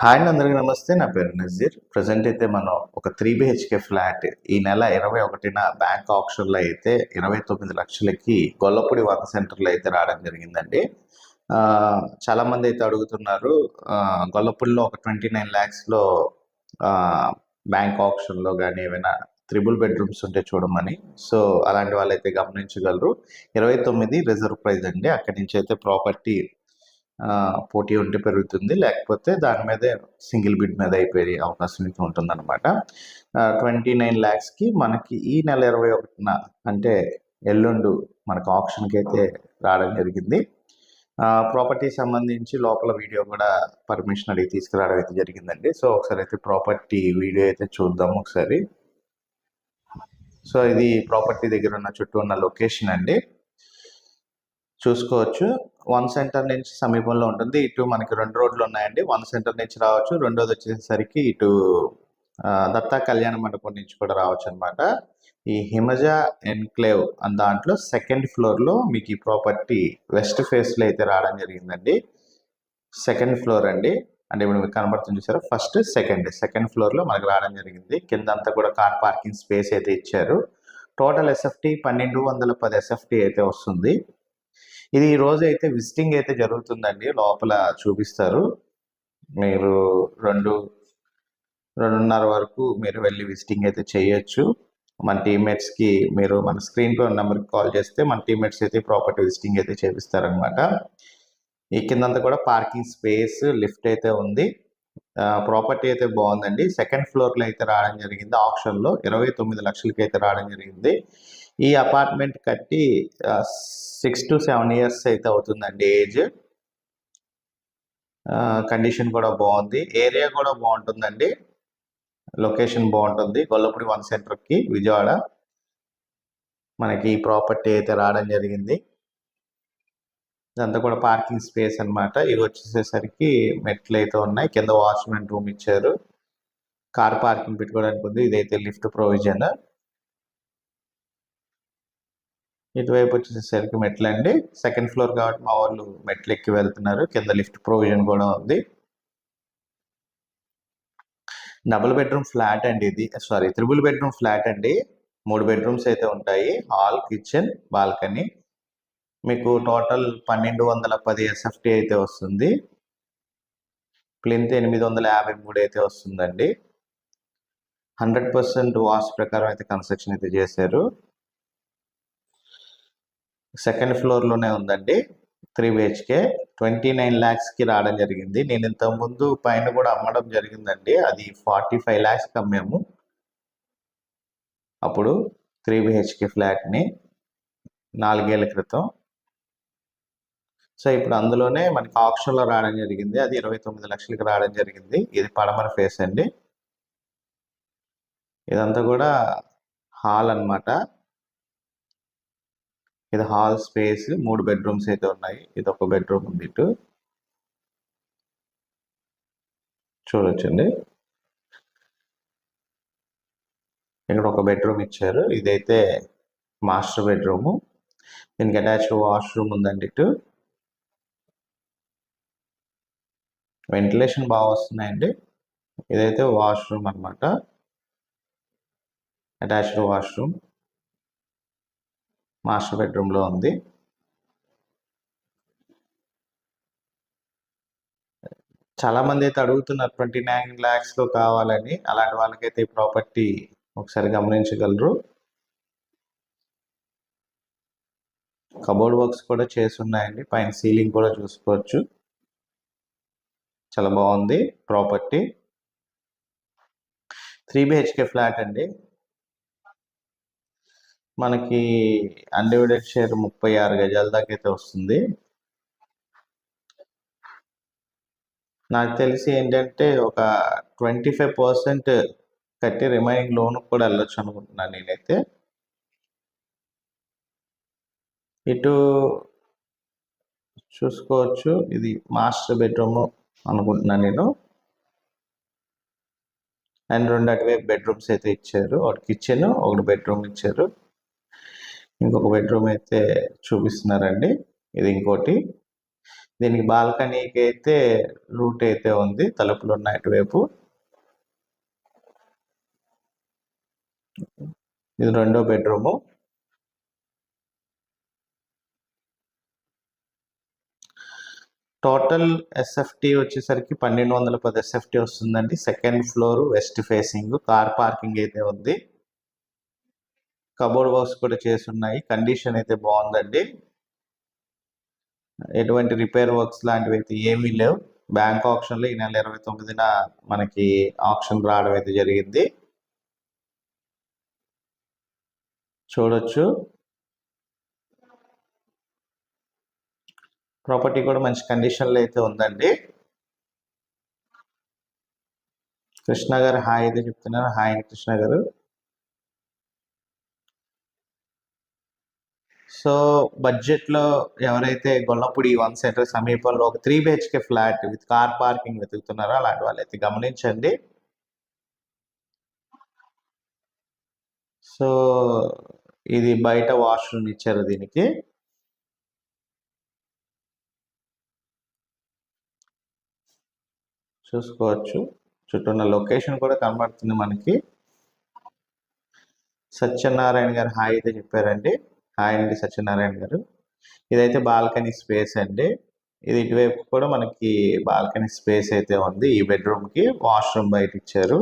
Hi అండి అందరికీ నమస్తే. నా పేరు నజీర్. ప్రజెంట్ అయితే మనం ఒక త్రీ బిహెచ్కే ఫ్లాట్ ఈ నెల ఇరవై ఒకటిన బ్యాంక్ ఆప్షన్లో అయితే ఇరవై తొమ్మిది లక్షలకి గొల్లపూడి వన్ సెంటర్లో అయితే రావడం జరిగిందండి. చాలామంది చాలా మంది అయితే అడుగుతున్నారు గొల్లపూడిలో ఒక ట్వంటీ నైన్ ల్యాక్స్లో బ్యాంక్ ఆప్షన్లో కానీ ఏమైనా త్రిబుల్ బెడ్రూమ్స్ ఉంటే చూడమని. సో అలాంటి వాళ్ళైతే గమనించగలరు. ఇరవై తొమ్మిది రిజర్వ్ ప్రైజ్ అండి. అక్కడి నుంచి అయితే ప్రాపర్టీ పోటీ ఉంటే పెరుగుతుంది. లేకపోతే దాని మీదే సింగిల్ బిడ్ మీద అయిపోయే అవకాశం అయితే ఉంటుందన్నమాట. ట్వంటీ నైన్ ల్యాక్స్కి మనకి ఈ నెల ఇరవై ఒకటిన అంటే ఎల్లుండు మనకు ఆప్షన్కి అయితే రావడం జరిగింది. ప్రాపర్టీ సంబంధించి లోపల వీడియో కూడా పర్మిషన్ అడిగి తీసుకురావడం అయితే జరిగిందండి. సో ఒకసారి అయితే ప్రాపర్టీ వీడియో అయితే చూద్దాం ఒకసారి. సో ఇది ప్రాపర్టీ దగ్గర ఉన్న చుట్టూ ఉన్న లొకేషన్ అండి. చూసుకోవచ్చు. వన్ సెంటర్ నుంచి సమీపంలో ఉంటుంది. ఇటు మనకి రెండు రోడ్లు ఉన్నాయండి. వన్ సెంటర్ నుంచి రావచ్చు. రెండోది వచ్చేసరికి ఇటు దత్తా కళ్యాణ మండపం నుంచి కూడా రావచ్చు అనమాట ఈ హిమజ ఎన్క్లేవ్ దాంట్లో సెకండ్ ఫ్లోర్లో మీకు ఈ ప్రాపర్టీ వెస్ట్ ఫేస్లో అయితే రావడం జరిగిందండి. సెకండ్ ఫ్లోర్ అండి. అంటే ఇప్పుడు మీకు కనబడుతుంది చూసారా? First second. సెకండ్ ఫ్లోర్లో మనకు రావడం జరిగింది. కింద అంతా కూడా కార్ పార్కింగ్ స్పేస్ అయితే ఇచ్చారు. టోటల్ ఎస్ఎఫ్టీ పన్నెండు వందల పది ఎస్ఎఫ్టీ అయితే వస్తుంది. ఇది ఈ రోజు అయితే విజిటింగ్ అయితే జరుగుతుందండి. లోపల చూపిస్తారు. మీరు రెండు రెండున్నర వరకు మీరు వెళ్ళి విజిటింగ్ అయితే చేయొచ్చు. మన టీమ్మేట్స్కి మీరు మన స్క్రీన్పై ఉన్న నెంబర్కి కాల్ చేస్తే మన టీమ్మేట్స్ అయితే ప్రాపర్టీ విజిటింగ్ అయితే చేపిస్తారనమాట ఈ కిందంతా కూడా పార్కింగ్ స్పేస్ లిఫ్ట్ అయితే ఉంది. ప్రాపర్టీ అయితే బాగుందండి. సెకండ్ ఫ్లోర్లో అయితే రావడం జరిగింది. ఆప్షన్లో ఇరవై తొమ్మిది లక్షలకి అయితే రావడం జరిగింది. ఈ అపార్ట్మెంట్ కట్టి సిక్స్ టు సెవెన్ ఇయర్స్ అయితే అవుతుందండి ఏజ్ కండిషన్ కూడా బాగుంది. ఏరియా కూడా బాగుంటుందండి. లొకేషన్ బాగుంటుంది. గొల్లపూడి వన్ సెంటర్కి విజయవాడ. మనకి ఈ ప్రాపర్టీ అయితే రావడం జరిగింది. ఇదంతా కూడా పార్కింగ్ స్పేస్ అన్నమాట. ఇవి వచ్చేసేసరికి మెట్లు అయితే ఉన్నాయి. కింద వాచ్మెన్ రూమ్ ఇచ్చారు. కార్ పార్కింగ్ పెట్టుకోవడానికి ఉంది ఇదైతే లిఫ్ట్ ప్రొవిజన్ ఇటువైపు వచ్చేసరికి మెట్లు అండి. సెకండ్ ఫ్లోర్ కాబట్టి మా వాళ్ళు మెట్లు ఎక్కి వెళ్తున్నారు. కింద లిఫ్ట్ ప్రొవిజన్ కూడా ఉంది. డబుల్ బెడ్రూమ్ ఫ్లాట్ అండి ఇది. సారీ త్రిబుల్ బెడ్రూమ్ ఫ్లాట్ అండి. మూడు బెడ్రూమ్స్ అయితే ఉంటాయి. హాల్ కిచెన్ బాల్కనీ మీకు టోటల్ పన్నెండు వందల పది ఎస్ఎఫ్టీ అయితే వస్తుంది. ప్లింత్ ఎనిమిది వందల యాభై మూడు అయితే వస్తుందండి. హండ్రెడ్ పర్సెంట్ వాస్ ప్రకారం అయితే కన్స్ట్రక్షన్ అయితే చేశారు. సెకండ్ ఫ్లోర్లోనే ఉందండి. త్రీ బిహెచ్కే ట్వంటీ నైన్ ల్యాక్స్కి రావడం జరిగింది. నేను ఇంతకు ముందు పైన కూడా అమ్మడం జరిగిందండి. అది ఫార్టీ ఫైవ్ ల్యాక్స్కి అమ్మాము అప్పుడు త్రీ బిహెచ్కే ఫ్లాట్ని నాలుగేళ్ళ క్రితం. సో ఇప్పుడు అందులోనే మనకి ఆప్షన్లో రావడం జరిగింది. అది ఇరవై తొమ్మిది లక్షలకి రావడం జరిగింది. ఇది పడమర ఫేస్ అండి. ఇదంతా కూడా హాల్ అన్నమాట. ఇది హాల్ స్పేస్ మూడు బెడ్రూమ్స్ అయితే ఉన్నాయి. ఇది ఒక బెడ్రూమ్ ఉంది ఇటు చూడొచ్చండి. ఇక్కడ ఒక బెడ్రూమ్ ఇచ్చారు. ఇదైతే మాస్టర్ బెడ్రూము. దీనికి అటాచ్డ్ వాష్రూమ్ ఉందండి ఇటు వెంటిలేషన్ బాగా వస్తున్నాయండి. ఇదైతే వాష్రూమ్ అన్నమాట. Attached washroom. మాస్టర్ బెడ్రూమ్లో ఉంది. చాలా మంది అయితే అడుగుతున్నారు ట్వంటీ నైన్ ల్యాక్స్లో కావాలని. అలాంటి వాళ్ళకైతే ఈ ప్రాపర్టీ ఒకసారి గమనించగలరు. కబోర్డ్ వర్క్స్ కూడా చేసి ఉన్నాయండి. పైన సీలింగ్ కూడా చూసుకోవచ్చు. చాలా బాగుంది ప్రాపర్టీ. త్రీ బిహెచ్కే ఫ్లాట్ అండి. మనకి అన్డివైడెడ్ షేర్ ముప్పై ఆరు గజాల దాకా అయితే వస్తుంది. నాకు తెలిసి ఏంటంటే ఒక ట్వంటీ ఫైవ్ పర్సెంట్ కట్టి రిమైనింగ్ లోన్ కూడా వెళ్ళొచ్చు అనుకుంటున్నాను నేనైతే. ఇటు చూసుకోవచ్చు ఇది మాస్టర్ బెడ్రూమ్ అనుకుంటున్నాను నేను. అండ్ రెండు అటువైపు బెడ్రూమ్స్ అయితే ఇచ్చారు. ఒకటి కిచెన్ ఒకటి బెడ్రూమ్ ఇచ్చారు. ఇంకొక బెడ్రూమ్ అయితే చూపిస్తున్నారండి. ఇది ఇంకోటి. దీనికి బాల్కనీకి అయితే రూట్ అయితే ఉంది. తలుపులు ఉన్నాయి అటువైపు. ఇది రెండో బెడ్రూము టోటల్ ఎస్ఎఫ్టీ వచ్చేసరికి పన్నెండు వందల పది ఎస్ఎఫ్టీ వస్తుందండి. Second floor west facing car parking అయితే ఉంది. కబోర్డ్ వర్క్స్ కూడా చేసి ఉన్నాయి కండిషన్ అయితే బాగుందండి. ఎటువంటి రిపేర్ వర్క్స్ లాంటివి అయితే ఏమీ లేవు. బ్యాంక్ ఆప్షన్లో ఈ నెల ఇరవై తొమ్మిదిన మనకి ఆప్షన్ రావడం అయితే జరిగింది. చూడొచ్చు. ప్రాపర్టీ కూడా మంచి కండిషన్లో అయితే ఉందండి. కృష్ణ గారు హాయ్ అయితే చెప్తున్నారు. హాయ్ కృష్ణ గారు. సో బడ్జెట్లో ఎవరైతే గొల్లపూడి వన్ సెంటర్ సమీపంలో ఒక three BHK flat with car parking వెతుకుతున్నారో అలాంటి వాళ్ళు అయితే గమనించండి. సో ఇది బయట వాష్రూమ్ ఇచ్చారు దీనికి. చూసుకోవచ్చు. చుట్టూ ఉన్న లొకేషన్ కూడా కనబడుతుంది మనకి. సత్యనారాయణ గారు హాయ్ అయితే చెప్పారండి. హాయ్ అండి సత్యనారాయణ గారు. ఇదైతే బాల్కనీ స్పేస్ అండి. ఇది ఇటువైపు కూడా మనకి బాల్కనీ స్పేస్ అయితే ఉంది. ఈ బెడ్రూమ్కి వాష్రూమ్ బయట ఇచ్చారు.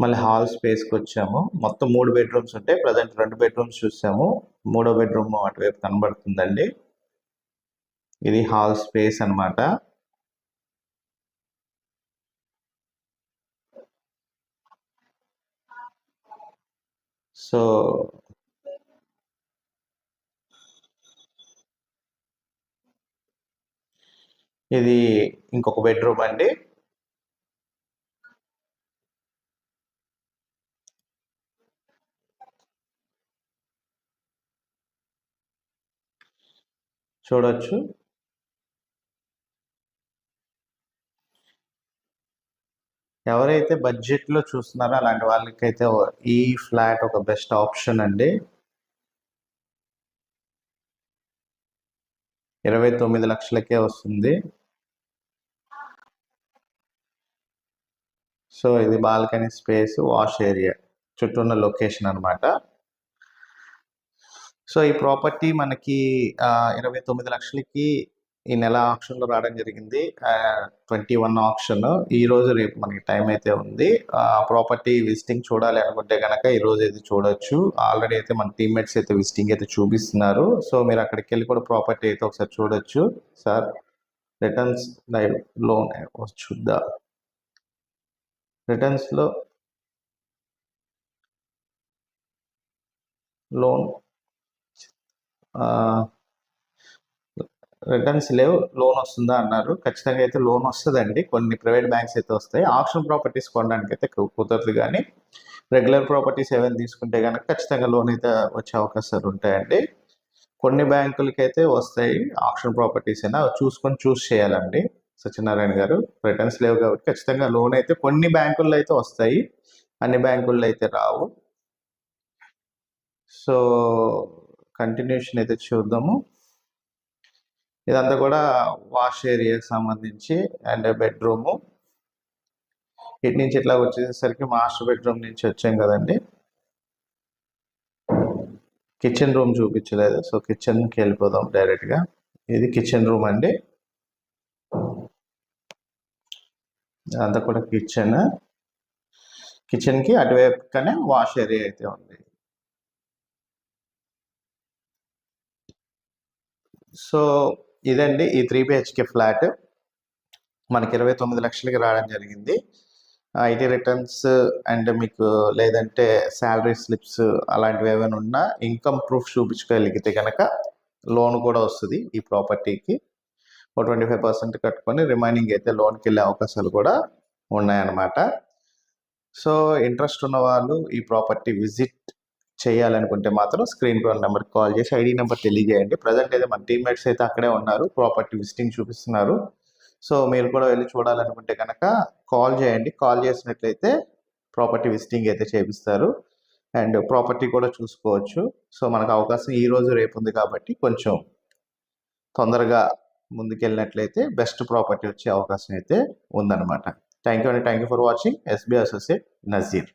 మళ్ళీ హాల్ స్పేస్కి వచ్చాము. మొత్తం మూడు బెడ్రూమ్స్ ఉంటాయి. ప్రజెంట్ రెండు బెడ్రూమ్స్ చూసాము. మూడో బెడ్రూమ్ అటువైపు కనబడుతుందండి. ఇది హాల్ స్పేస్ అన్నమాట. సో ఇది ఇంకొక బెడ్రూమ్ అండి. చూడొచ్చు. ఎవరైతే బడ్జెట్లో చూస్తున్నారో అలాంటి వాళ్ళకైతే ఈ ఫ్లాట్ ఒక బెస్ట్ ఆప్షన్ అండి. ఇరవై తొమ్మిది లక్షలకే వస్తుంది. సో ఇది బాల్కనీ స్పేస్ వాష్ ఏరియా. చుట్టూ ఉన్న లొకేషన్ అనమాట సో ఈ ప్రాపర్టీ మనకి ఇరవై తొమ్మిది లక్షలకి ఈ నెల ఆప్షన్లో రావడం జరిగింది. Twenty one option. ఈ రోజు రేపు మనకి టైం అయితే ఉంది. ప్రాపర్టీ విజిటింగ్ చూడాలి అనుకుంటే కనుక ఈరోజు అయితే చూడొచ్చు. ఆల్రెడీ అయితే మన టీమ్మేట్స్ అయితే విజిటింగ్ అయితే చూపిస్తున్నారు. సో మీరు అక్కడికి వెళ్ళి కూడా ప్రాపర్టీ అయితే ఒకసారి చూడొచ్చు. సార్ రిటర్న్స్ లోన్ చూద్దా? రిటర్న్స్లో లోన్ రిటర్న్స్ లేవు లోన్ వస్తుందా అన్నారు. ఖచ్చితంగా అయితే లోన్ వస్తుందండి. కొన్ని ప్రైవేట్ బ్యాంక్స్ అయితే వస్తాయి. ఆప్షన్ ప్రాపర్టీస్ కొనడానికి అయితే కుదరదు కానీ రెగ్యులర్ ప్రాపర్టీస్ ఏమైనా తీసుకుంటే కనుక ఖచ్చితంగా లోన్ అయితే వచ్చే అవకాశాలు ఉంటాయండి. కొన్ని బ్యాంకులకి అయితే వస్తాయి ఆప్షన్ ప్రాపర్టీస్ అయినా. చూసుకొని చూస్ చేయాలండి సత్యనారాయణ గారు. రిటర్న్స్ లేవు కాబట్టి ఖచ్చితంగా లోన్ అయితే కొన్ని బ్యాంకుల్లో అయితే వస్తాయి. అన్ని బ్యాంకుల్లో అయితే రావు. సో కంటిన్యూషన్ అయితే చూద్దాము. ఇదంతా కూడా వాష్ ఏరియాకి సంబంధించి అండ్ బెడ్రూము. ఇటు నుంచి ఇట్లా వచ్చేసరికి మాస్టర్ బెడ్రూమ్ నుంచి వచ్చాం కదండి. కిచెన్ రూమ్ చూపించలేదు. సో కిచెన్కి వెళ్ళిపోదాం డైరెక్ట్గా. ఇది కిచెన్ రూమ్ అండి. అంతా కూడా కిచెన్. కిచెన్కి అటువైపుగానే వాష్ ఏరియా అయితే ఉంది. సో ఇదండి ఈ త్రీ బిహెచ్కే ఫ్లాట్ మనకి ఇరవై తొమ్మిది లక్షలకి రావడం జరిగింది. ఐటీ రిటర్న్స్ అండ్ మీకు లేదంటే శాలరీ స్లిప్స్ అలాంటివి ఏమైనా ఉన్నా ఇన్కమ్ ప్రూఫ్ చూపించగలిగితే కనుక లోన్ కూడా వస్తుంది ఈ ప్రాపర్టీకి ఒక ట్వంటీ ఫైవ్ పర్సెంట్ కట్టుకొని రిమైనింగ్ అయితే లోన్కి వెళ్ళే అవకాశాలు కూడా ఉన్నాయన్నమాట. సో ఇంట్రెస్ట్ ఉన్న వాళ్ళు ఈ ప్రాపర్టీ విజిట్ చేయాలనుకుంటే మాత్రం స్క్రీన్ పై నెంబర్కి కాల్ చేసి ఐడి నెంబర్ తెలియజేయండి. ప్రజెంట్ అయితే మన టీమ్మేట్స్ అయితే అక్కడే ఉన్నారు. ప్రాపర్టీ విజిటింగ్ చూపిస్తున్నారు. సో మీరు కూడా వెళ్ళి చూడాలనుకుంటే కనుక కాల్ చేయండి. కాల్ చేసినట్లయితే ప్రాపర్టీ విజిటింగ్ అయితే చేపిస్తారు. అండ్ ప్రాపర్టీ కూడా చూసుకోవచ్చు. సో మనకు అవకాశం ఈ రోజు రేపు ఉంది కాబట్టి కొంచెం తొందరగా ముందుకెళ్ళినట్లయితే బెస్ట్ ప్రాపర్టీ వచ్చే అవకాశం అయితే ఉందన్నమాట. థ్యాంక్ యూ అండి. Thank you for watching SB associate Nazir